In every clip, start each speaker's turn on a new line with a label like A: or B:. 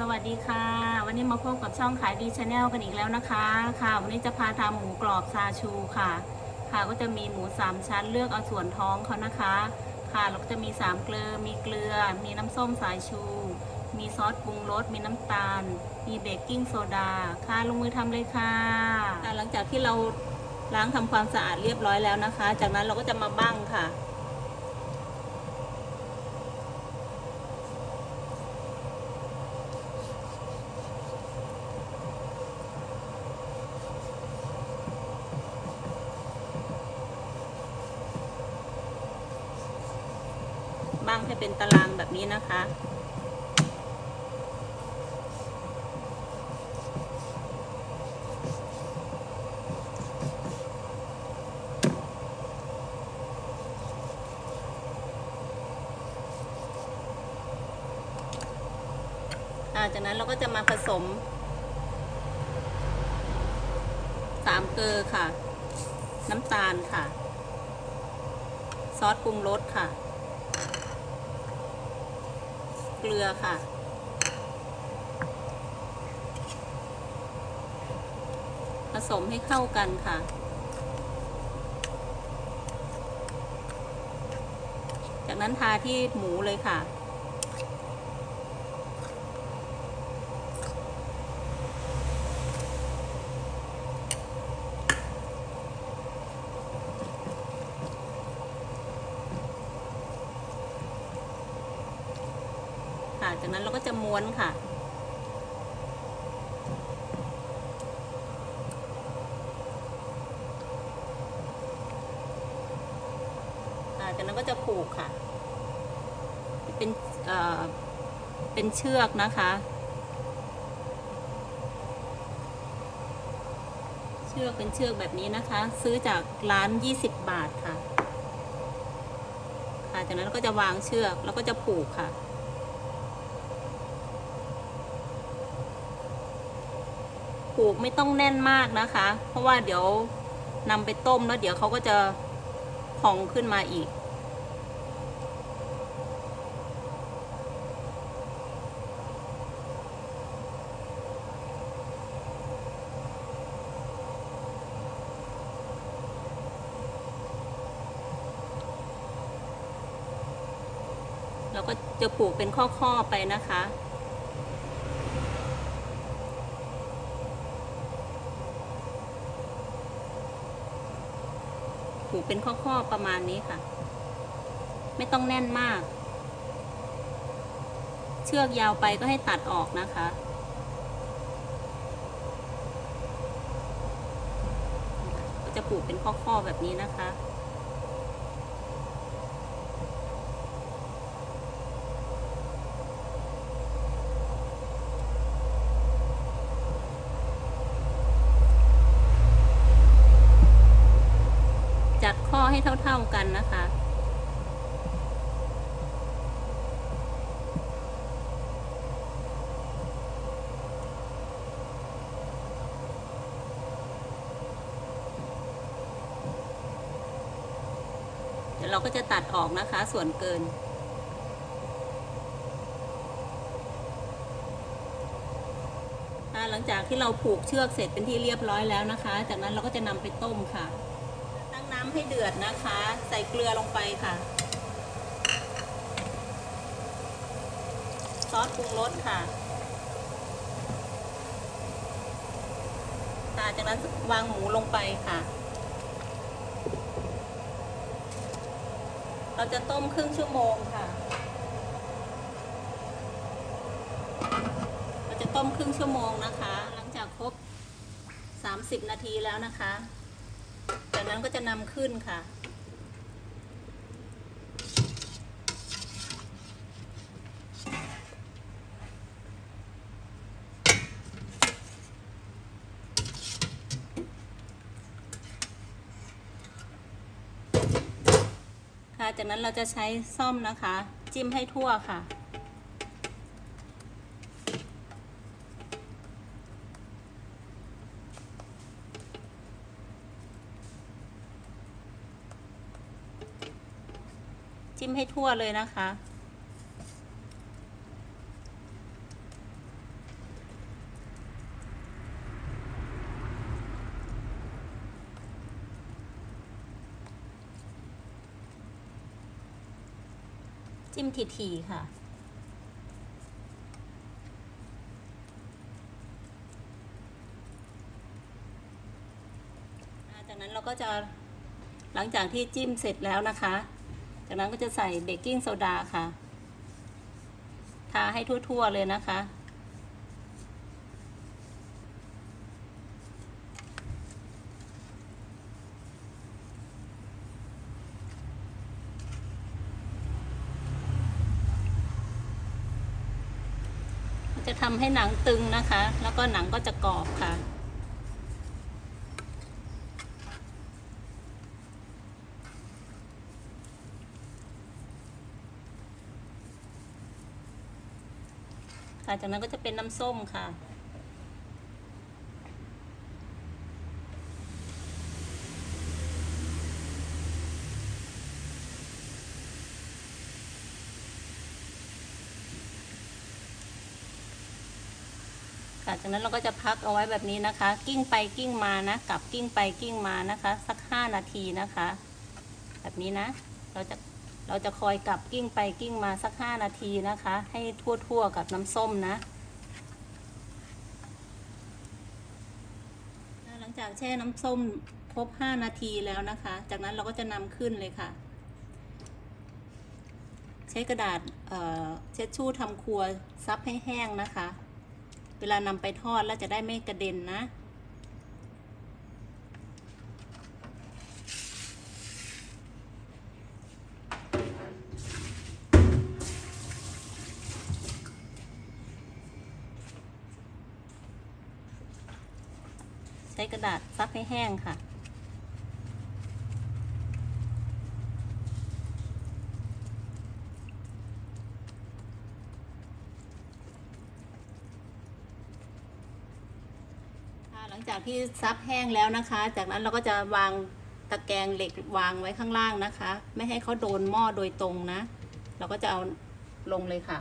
A: สวัสดีค่ะ วันนี้มาพบกับช่องขายดีชาแนลกันอีกแล้วนะคะ ค่ะ วันนี้จะพาทำหมูกรอบซาชูค่ะ ค่ะก็จะมีหมูสามชั้นเลือกเอาส่วนท้องเขานะคะ ค่ะแล้วก็จะมีสามเกลือ มีเกลือ มีน้ำส้มสายชู มีซอสปรุงรส มีน้ำตาล มีเบกกิ้งโซดา ค่ะลงมือทำเลยค่ะค่ะหลังจากที่เราล้างทำความสะอาดเรียบร้อยแล้วนะคะ จากนั้นเราก็จะมาบั้งค่ะ บ้างให้เป็นตาราง แบบนี้นะคะ จากนั้นเราก็จะมาผสมสามเกลือค่ะ น้ำตาลค่ะ ซอสปรุงรสค่ะ เกลือค่ะ ผสมให้เข้ากันค่ะจากนั้นทาที่หมูเลยค่ะค่ะ จากนั้นเราก็จะม้วนค่ะ นั้นก็จะผูกค่ะ เป็นเอ่อเป็นเชือกนะคะ เชือกเป็นเชือกแบบนี้นะคะ ซื้อจากร้าน20 บาทค่ะค่ะจากนั้นก็จะวางเชือกแล้วก็จะผูกค่ะผูกไม่ต้องแน่นมากนะคะ เพราะว่าเดี๋ยวนำไปต้มแล้วเดี๋ยวเขาก็จะพองขึ้นมาอีก ก็จะผูกเป็นข้อๆไปนะคะผูกเป็นข้อๆประมาณนี้ค่ะ ไม่ต้องแน่นมาก เชือกยาวไปก็ให้ตัดออกนะคะก็จะผูกเป็นข้อๆแบบนี้นะคะ จัดข้อ ให้เท่า ๆกันนะคะเดี๋ยวเราก็จะตัดออกนะคะส่วนเกิน หลังจากที่เราผูกเชือกเสร็จเป็นที่เรียบร้อยแล้วนะคะ จากนั้นเราก็จะนำไปต้มค่ะ ให้เดือดนะคะ ใส่เกลือลงไปค่ะ ซอสปรุงรสค่ะค่ะจากนั้นวางหมูลงไปค่ะ เราจะต้มครึ่งชั่วโมงค่ะ เราจะต้มครึ่งชั่วโมงนะคะ หลังจากครบ 30 นาทีแล้วนะคะ นั้นก็จะนำขึ้นค่ะ ค่ะ จากนั้นเราจะใช้ซ่อมนะคะ จิ้มให้ทั่วค่ะ ให้ทั่วเลยนะคะ จิ้มทีๆค่ะจากนั้นเราก็จะหลังจากที่จิ้มเสร็จแล้วนะคะ จากนั้นก็จะใส่เบกกิ้งโซดาค่ะ ทาให้ทั่วๆเลยนะคะ จะทำให้หนังตึงนะคะ แล้วก็หนังก็จะกรอบค่ะ ค่ะจากนั้นก็จะเป็นน้ำส้มค่ะค่ะจากนั้นเราก็จะพักเอาไว้แบบนี้นะคะ กิ้งไปกิ้งมานะกลับกิ้งไปกิ้งมานะคะ สักห้านาทีนะคะ แบบนี้นะ เราจะ เราจะคอยกลับกิ้งไปกิ้งมาสักห้านาทีนะคะ ให้ทั่วๆกับน้ำส้มนะ หลังจากแช่น้ำส้มครบ 5 นาทีแล้วนะคะ จากนั้นเราก็จะนำขึ้นเลยค่ะ ใช้กระดาษเอ่อเช็ดชู่ทำครัวซับให้แห้งนะคะ เวลานำไปทอดแล้วจะได้ไม่กระเด็นนะ ใช้กระดาษซับให้แห้งค่ะ หลังจากที่ซับแห้งแล้วนะคะ จากนั้นเราก็จะวางตะแกรงเหล็กวางไว้ข้างล่างนะคะ ไม่ให้เขาโดนหม้อโดยตรงนะ เราก็จะเอาลงเลยค่ะ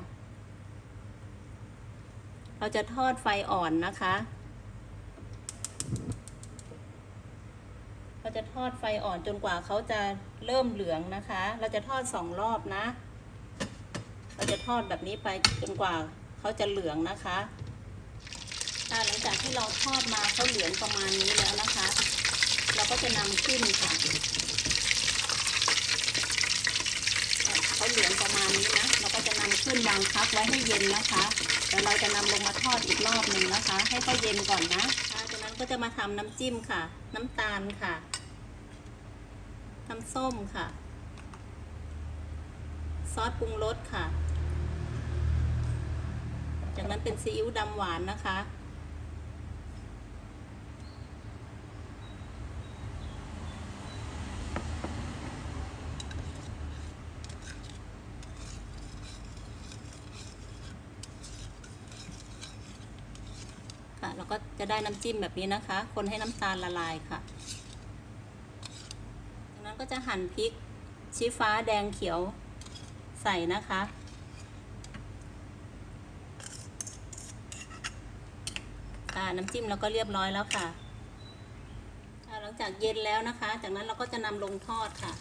A: เราจะทอดไฟอ่อนนะคะ เรา จะทอดไฟอ่อนจนกว่าเขาจะเริ่มเหลืองนะคะ เราจะทอดสองรอบนะ เราจะทอดแบบนี้ไปจนกว่าเขาจะเหลืองนะคะค่ะหลังจากที่เราทอดมาเขาเหลืองประมาณนี้แล้วนะคะ เราก็จะนำขึ้นค่ะเขาเหลืองประมาณนี้นะ เราก็จะนำขึ้นวางพักไว้ให้เย็นนะคะแล้วเราจะนำลงมาทอดอีกรอบหนึ่งนะคะ ให้เขาเย็นก่อนนะค่ะจากนั้นก็จะมาทำน้ำจิ้มค่ะ น้ำตาลค่ะ น้ำส้มค่ะ ซอสปรุงรสค่ะ จากนั้นเป็นซีอิ๊วดำหวานนะคะ ค่ะเราก็จะได้น้ำจิ้มแบบนี้นะคะ คนให้น้ำตาลละลายค่ะ ก็จะหั่นพริกชี้ฟ้าแดงเขียวใส่นะคะ ค่ะน้ำจิ้มเราก็เรียบร้อยแล้วค่ะ หลังจากเย็นแล้วนะคะ จากนั้นเราก็จะนำลงทอดค่ะ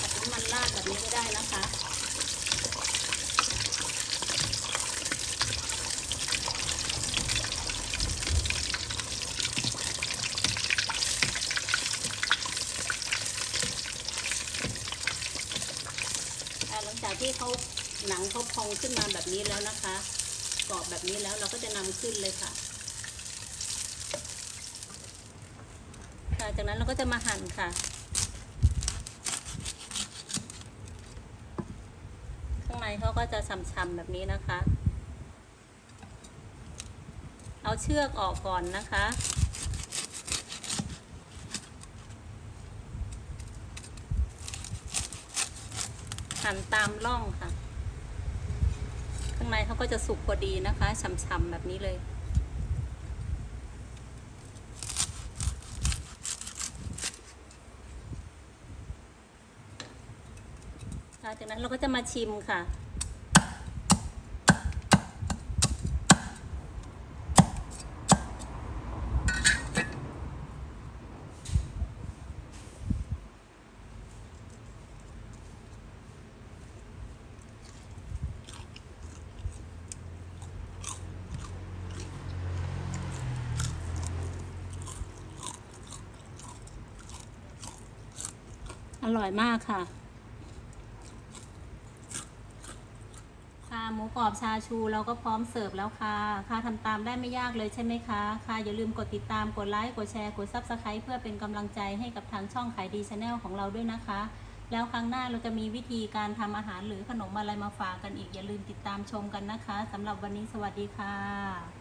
A: ตัดน้ำมันราดแบบนี้ก็ได้นะคะ อ่าหลัง จากที่เขาหนังเขาพองขึ้นมาแบบนี้แล้วนะคะกรอบแบบนี้แล้วเราก็จะนำขึ้นเลยค่ะค่ะจากนั้นเราก็จะมาหั่นค่ะข้างในเขาก็จะช่ำๆแบบนี้นะคะ เอาเชือกออกก่อนนะคะั่นตามร่องค่ะ ข้างในเขาก็จะสุกพอดีนะคะฉ่ำๆแบบนี้เลย จากนั้นเราก็จะมาชิมค่ะ ร่อยมากค่ะค่ะหมูกรอบชาชูเราก็พร้อมเสิร์ฟแล้วค่ะ ค่ะทำตามได้ไม่ยากเลยใช่ไหมคะ ค่ะอย่าลืมกดติดตาม กดไลค์ กดแชร์ กดซับสไคร b e เพื่อเป็นกำลังใจให้กับทางช่องขายดีชาแนลของเราด้วยนะคะ แล้วครั้งหน้าเราจะมีวิธีการทำอาหารหรือขนมอะไรมาฝากกันอีก อย่าลืมติดตามชมกันนะคะสำหรับวันนี้สวัสดีค่ะ